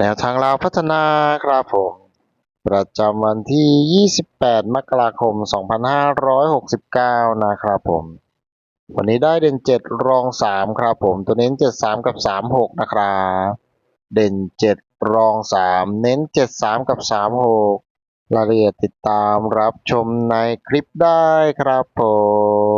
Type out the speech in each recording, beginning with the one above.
แนวทางเราวพัฒนาครับผมประจำวันที่ 28 มกราคม 2569 นะครับผม วันนี้ได้เด่น 7 รอง 3 ครับผม ตัวเน้น 73 กับ 36 นะครับ เด่น 7 รอง 3 เน้น 73 กับ 36 รายละเอียดติดตามรับชมในคลิปได้ครับผม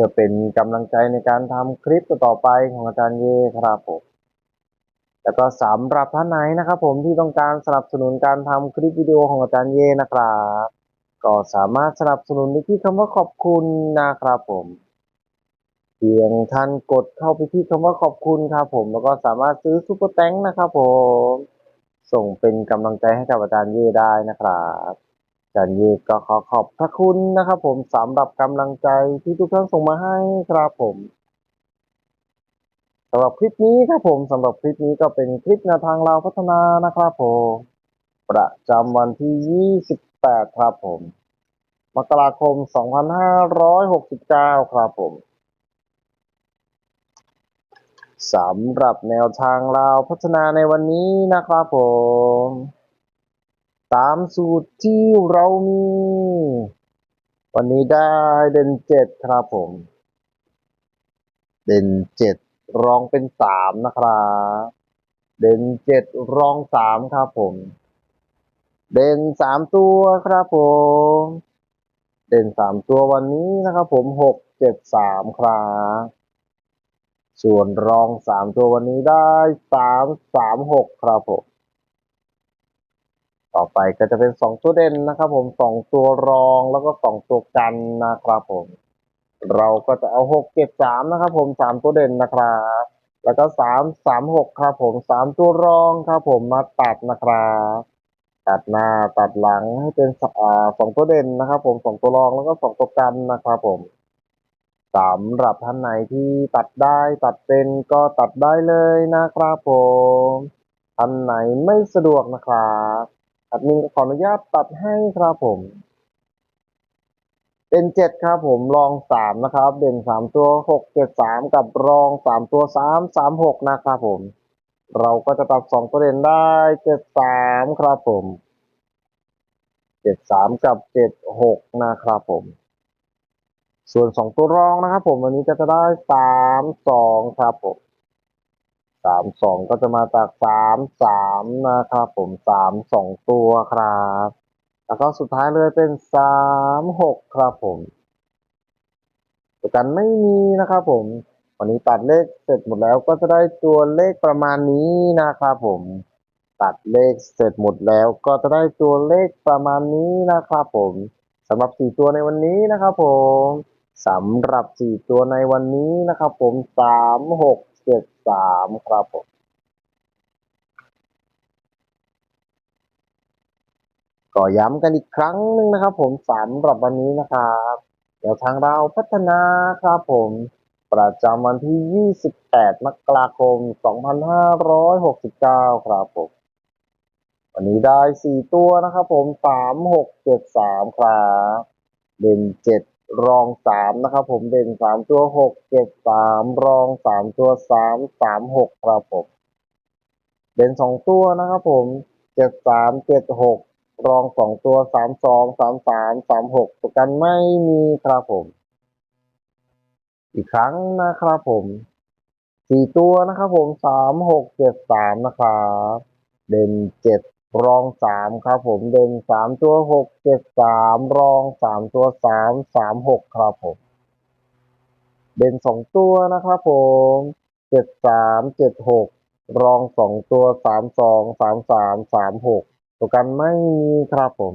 พื่อเป็นกำลังใจในการทำคลิปต่อไปของอาจารย์เยครับผมแล้วก็สำหรับท่านไหนนะครับ ผมที่ต้องการสนับสนุนการทำคลิปวิดีโอของอาจารย์เย่นะครับก็สามารถสนับสนุนได้ที่คำว่าขอบคุณนะครับผมเพียงท่านกดเข้าไปที่คำว่าขอบคุณครับผม แล้วก็สามารถซื้อซุปเปอร์แตงนะครับผม ส่งเป็นกำลังใจให้กับอาจารย์เย่ได้นะครับ จารย์เยก็ขอขอบพระคุณนะครับผมสำหรับกำลังใจที่ทุกท่านส่งมาให้ครับผมสำหรับคลิปนี้ครับผมสำหรับคลิปนี้ก็เป็นคลิปแนวทางเราพัฒนานะครับผมประจำวันที่ 28 ครับผมมกราคม 2569 ครับผมสำหรับแนวทางเราพัฒนาในวันนี้นะครับผม ตามสูตรที่เรามี วันนี้ได้เด่นเจ็ดครับผม เด่นเจ็ดรองเป็นสามนะครับ เด่นเจ็ดรองสามครับผม เด่นสามตัวครับผม เด่นสามตัววันนี้นะครับผมหกเจ็ดสามครับส่วนรองสามตัววันนี้ได้สามสามหกครับผม ต่อไปก็จะเป็นสองตัวเด่นนะครับ ผมสองตัวรองแล้วก็สองตัวกันนะครับผม เราก็จะเอาหกเจ็ดสามนะครับ ผมสามตัวเด่นนะครับ แล้วก็สามสามหกครับ ผมสามตัวรองครับผมมาตัดนะครับตัดหน้าตัดหลังให้เป็นสอ่าสองตัวเด่นนะครับ ผมสองตัวรองแล้วก็สองตัวกันนะครับ ผมสำหรับท่านไหนที่ตัดได้ตัดเป็นก็ตัดได้เลยนะครับผมท่านไหนไม่สะดวกนะครับ แอดมินก็ขออนุญาตตัดให้ครับผมเด่นเจ็ดครับผมรองสามนะครับ เด่นสามตัวหกเจ็ดสามกับรองสามตัวสามสามหกนะครับผม เราก็จะตัดสองตัวเด่นได้เจ็ดสามครับผมเจ็ดสามกับเจ็ดหกนะครับผม ส่วนสองตัวรองนะครับผมวันนี้ก็จะได้สามสองครับผม สามสองก็จะมาจากสามสามนะครับผมสามสองตัวครับ แล้วก็สุดท้ายเลยเป็นสามหกครับผมตัวกันไม่มีนะครับผม วันนี้ตัดเลขเสร็จหมดแล้วก็จะได้ตัวเลขประมาณนี้นะครับผม ตัดเลขเสร็จหมดแล้วก็จะได้ตัวเลขประมาณนี้นะครับผมสำหรับสี่ตัวในวันนี้นะครับผมสำหรับสี่ตัวในวันนี้นะครับผมสามหก จ็ดสามครับผมก็ย้ำกันอีกครั้งหนึ่งนะครับ ผมสำหรับวันนี้นะครับเดี๋ยวทางเราพัฒนาครับผม ประจำวันที่ 28 มกราคม 2569 ครับผม วันนี้ได้ 4 ตัวนะครับผม 3 6 7 3 ครับเด่น7 รอง3นะครับผมเด่น3ตัว6 7 3รอง3ตัว3 3 6ครับผมเด่น2ตัวนะครับผม7 3 7 6รอง2ตัว3 2 3 3 3 6ตัวกันไม่มีครับผม อีกครั้งนะครับผมสี่ตัวนะครับผมสามหกเจ็ดสามนะครับเด่นเจ็ด รองสามครับผมเด่นสามตัวหกเจ็ดสามรองสามตัวสามสามหกครับผม เด่นสองตัวนะครับผมเจ็ดสามเจ็ดหกรองสองตัวสามสองสามสามสามหกตัวกันไม่มีครับผม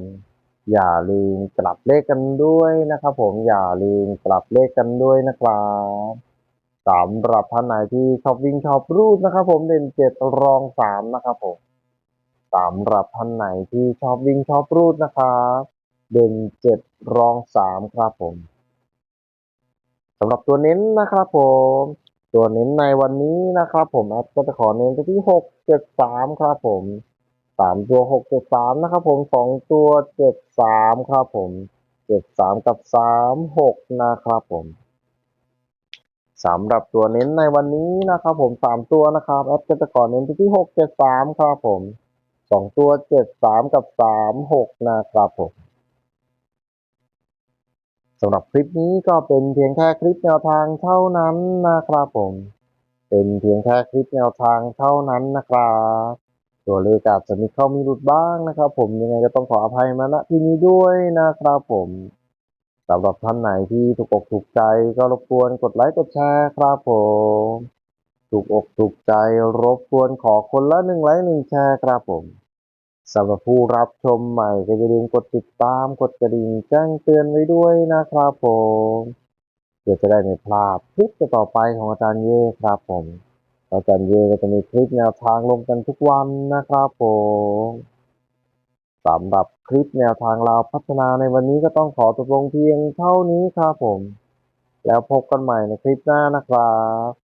อย่าลืมกลับเลขกันด้วยนะครับผมอย่าลืมกลับเลขกันด้วยนะครับสำหรับท่านไหนที่ชอบวิ่งชอบรูดนะครับผมเด่นเจ็ดรองสามนะครับผม สำหรับท่านไหนที่ชอบวิ่งชอบรูดนะครับเด่นเจ็ดรองสามครับผมสำหรับตัวเน้นนะครับผม ตัวเน้นในวันนี้นะครับผมแอดก็จะขอเน้นไปที่หกเจ็ดสามครับผมสามตัวหกเจ็ดสามนะครับผมสองตัวเจ็ดสามครับผมเจ็ดสามกับสามหกนะครับผมสำหรับตัวเน้นในวันนี้นะครับผมสามตัวนะครับแอปก็จะก่อเน้นไปที่หกเจ็ดสามครับผม สองตัวเจ็ดสามกับสามหกนะครับผมสำหรับคลิปนี้ก็เป็นเพียงแค่คลิปแนวทางเท่านั้นนะครับผม เป็นเพียงแค่คลิปแนวทางเท่านั้นนะครับ ตัวเลขอาจจะมีเข้ามีหลุดบ้างนะครับ ผมยังไงก็ต้องขออภัยมาณที่นี้ด้วยนะครับผมสำหรับท่านไหนที่ถูกอกถูกใจก็รบกวนกดไลค์กดแชร์ครับผม ถูกอกถูกใจรบกวนขอคนละหนึ่งไลค์หนึ่งแชร์ครับผมสำหรับผู้รับชมใหม่ก็อย่าลืมกดติดตามกดกระดิ่งแจ้งเตือนไว้ด้วยนะครับผมเพื่อจะได้ไม่พลาดคลิปต่อไปของอาจารย์เย่ครับผมอาจารย์เยก็จะมีคลิปแนวทางลงกันทุกวันนะครับผมสำหรับคลิปแนวทางเราพัฒนาในวันนี้ก็ต้องขอจบลงเพียงเท่านี้ครับผม แล้วพบกันใหม่ในคลิปหน้านะครับ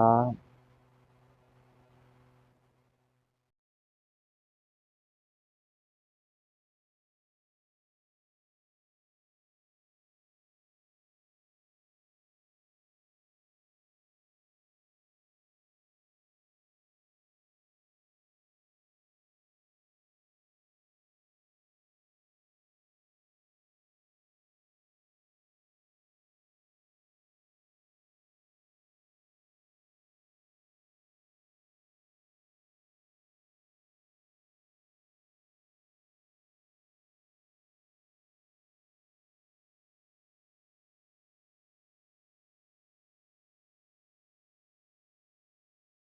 บ